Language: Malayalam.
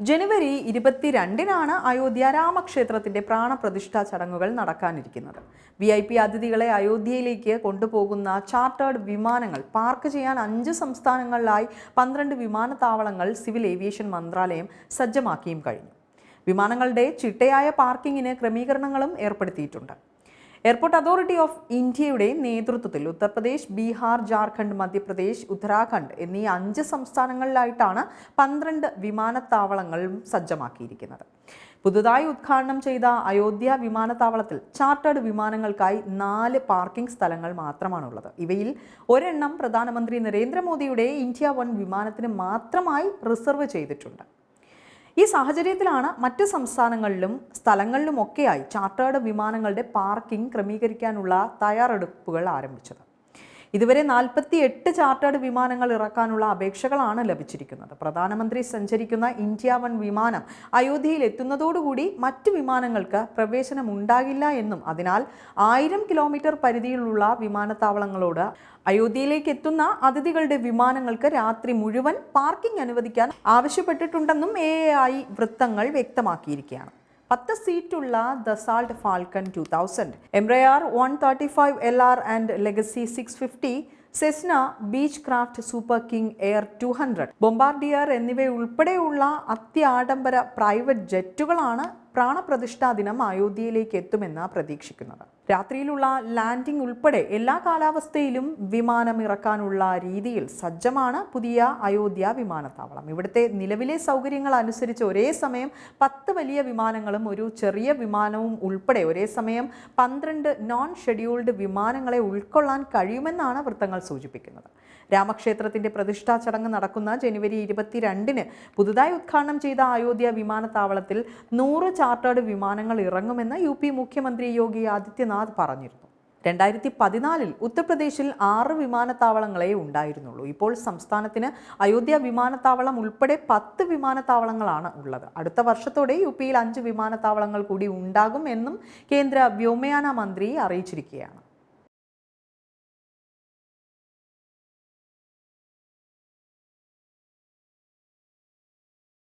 ജനുവരി ഇരുപത്തിരണ്ടിനാണ് അയോധ്യ രാമക്ഷേത്രത്തിന്റെ പ്രാണപ്രതിഷ്ഠാ ചടങ്ങുകൾ നടക്കാനിരിക്കുന്നത്. വി ഐ പി അതിഥികളെ അയോധ്യയിലേക്ക് കൊണ്ടുപോകുന്ന ചാർട്ടേഡ് വിമാനങ്ങൾ പാർക്ക് ചെയ്യാൻ അഞ്ച് സംസ്ഥാനങ്ങളിലായി പന്ത്രണ്ട് വിമാനത്താവളങ്ങൾ സിവിൽ ഏവിയേഷൻ മന്ത്രാലയം സജ്ജമാക്കിയും കഴിഞ്ഞു. വിമാനങ്ങളുടെ ചിട്ടയായ പാർക്കിങ്ങിന് ക്രമീകരണങ്ങളും ഏർപ്പെടുത്തിയിട്ടുണ്ട്. എയർപോർട്ട് അതോറിറ്റി ഓഫ് ഇന്ത്യയുടെ നേതൃത്വത്തിൽ ഉത്തർപ്രദേശ് ബീഹാർ ജാർഖണ്ഡ് മധ്യപ്രദേശ് ഉത്തരാഖണ്ഡ് എന്നീ അഞ്ച് സംസ്ഥാനങ്ങളിലായിട്ടാണ് പന്ത്രണ്ട് വിമാനത്താവളങ്ങളും സജ്ജമാക്കിയിരിക്കുന്നത്. പുതുതായി ഉദ്ഘാടനം ചെയ്ത അയോധ്യ വിമാനത്താവളത്തിൽ ചാർട്ടേഡ് വിമാനങ്ങൾക്കായി നാല് പാർക്കിംഗ് സ്ഥലങ്ങൾ മാത്രമാണുള്ളത്. ഇവയിൽ ഒരെണ്ണം പ്രധാനമന്ത്രി നരേന്ദ്രമോദിയുടെ ഇന്ത്യ വൺ വിമാനത്തിന് മാത്രമായി റിസർവ് ചെയ്തിട്ടുണ്ട്. ഈ സാഹചര്യത്തിലാണ് മറ്റ് സംസ്ഥാനങ്ങളിലും സ്ഥലങ്ങളിലുമൊക്കെയായി ചാർട്ടേഡ് വിമാനങ്ങളുടെ പാർക്കിംഗ് ക്രമീകരിക്കാനുള്ള തയ്യാറെടുപ്പുകൾ ആരംഭിച്ചത്. ഇതുവരെ നാൽപ്പത്തി എട്ട് ചാർട്ടേഡ് വിമാനങ്ങൾ ഇറക്കാനുള്ള അപേക്ഷകളാണ് ലഭിച്ചിരിക്കുന്നത്. പ്രധാനമന്ത്രി സഞ്ചരിക്കുന്ന ഇന്ത്യ വൺ വിമാനം അയോധ്യയിൽ എത്തുന്നതോടുകൂടി മറ്റ് വിമാനങ്ങൾക്ക് പ്രവേശനം ഉണ്ടാകില്ല എന്നും അതിനാൽ ആയിരം കിലോമീറ്റർ പരിധിയിലുള്ള വിമാനത്താവളങ്ങളോട് അയോധ്യയിലേക്ക് എത്തുന്ന അതിഥികളുടെ വിമാനങ്ങൾക്ക് രാത്രി മുഴുവൻ പാർക്കിംഗ് അനുവദിക്കാൻ ആവശ്യപ്പെട്ടിട്ടുണ്ടെന്നും എ വൃത്തങ്ങൾ വ്യക്തമാക്കിയിരിക്കുകയാണ്. പത്ത് സീറ്റുള്ള Dassault Falcon two thousand Embraer one thirty five L R and Legacy six fifty Cessna Beech craft super king air two hundred Bombardier എന്നിവയുൾപ്പെടെയുള്ള അത്യാഡംബര പ്രൈവറ്റ് ജെറ്റുകളാണ് പ്രാണപ്രതിഷ്ഠാ ദിനം അയോധ്യയിലേക്ക് എത്തുമെന്ന് പ്രതീക്ഷിക്കുന്നത്. രാത്രിയിലുള്ള ലാൻഡിംഗ് ഉൾപ്പെടെ എല്ലാ കാലാവസ്ഥയിലും വിമാനം ഇറക്കാനുള്ള രീതിയിൽ സജ്ജമാണ് പുതിയ അയോധ്യ വിമാനത്താവളം. ഇവിടുത്തെ നിലവിലെ സൗകര്യങ്ങൾ അനുസരിച്ച് ഒരേ സമയം പത്ത് വലിയ വിമാനങ്ങളും ഒരു ചെറിയ വിമാനവും ഉൾപ്പെടെ ഒരേ സമയം പന്ത്രണ്ട് നോൺ ഷെഡ്യൂൾഡ് വിമാനങ്ങളെ ഉൾക്കൊള്ളാൻ കഴിയുമെന്നാണ് വൃത്തങ്ങൾ സൂചിപ്പിക്കുന്നത്. രാമക്ഷേത്രത്തിന്റെ പ്രതിഷ്ഠാ ചടങ്ങ് നടക്കുന്ന ജനുവരി ഇരുപത്തിരണ്ടിന് പുതുതായി ഉദ്ഘാടനം ചെയ്ത അയോധ്യ വിമാനത്താവളത്തിൽ നൂറ് ചാർട്ടേഡ് വിമാനങ്ങൾ ഇറങ്ങുമെന്ന് യു പി മുഖ്യമന്ത്രി യോഗി ആദിത്യനാഥ് പറഞ്ഞിരുന്നു. രണ്ടായിരത്തി പതിനാലിൽ ഉത്തർപ്രദേശിൽ ആറ് വിമാനത്താവളങ്ങളെ ഉണ്ടായിരുന്നുള്ളൂ. ഇപ്പോൾ സംസ്ഥാനത്തിന് അയോധ്യ വിമാനത്താവളം ഉൾപ്പെടെ പത്ത് വിമാനത്താവളങ്ങളാണ് ഉള്ളത്. അടുത്ത വർഷത്തോടെ യു പിയിൽ അഞ്ച് വിമാനത്താവളങ്ങൾ കൂടി ഉണ്ടാകും എന്നും കേന്ദ്ര വ്യോമയാന മന്ത്രി അറിയിച്ചിരിക്കുകയാണ്.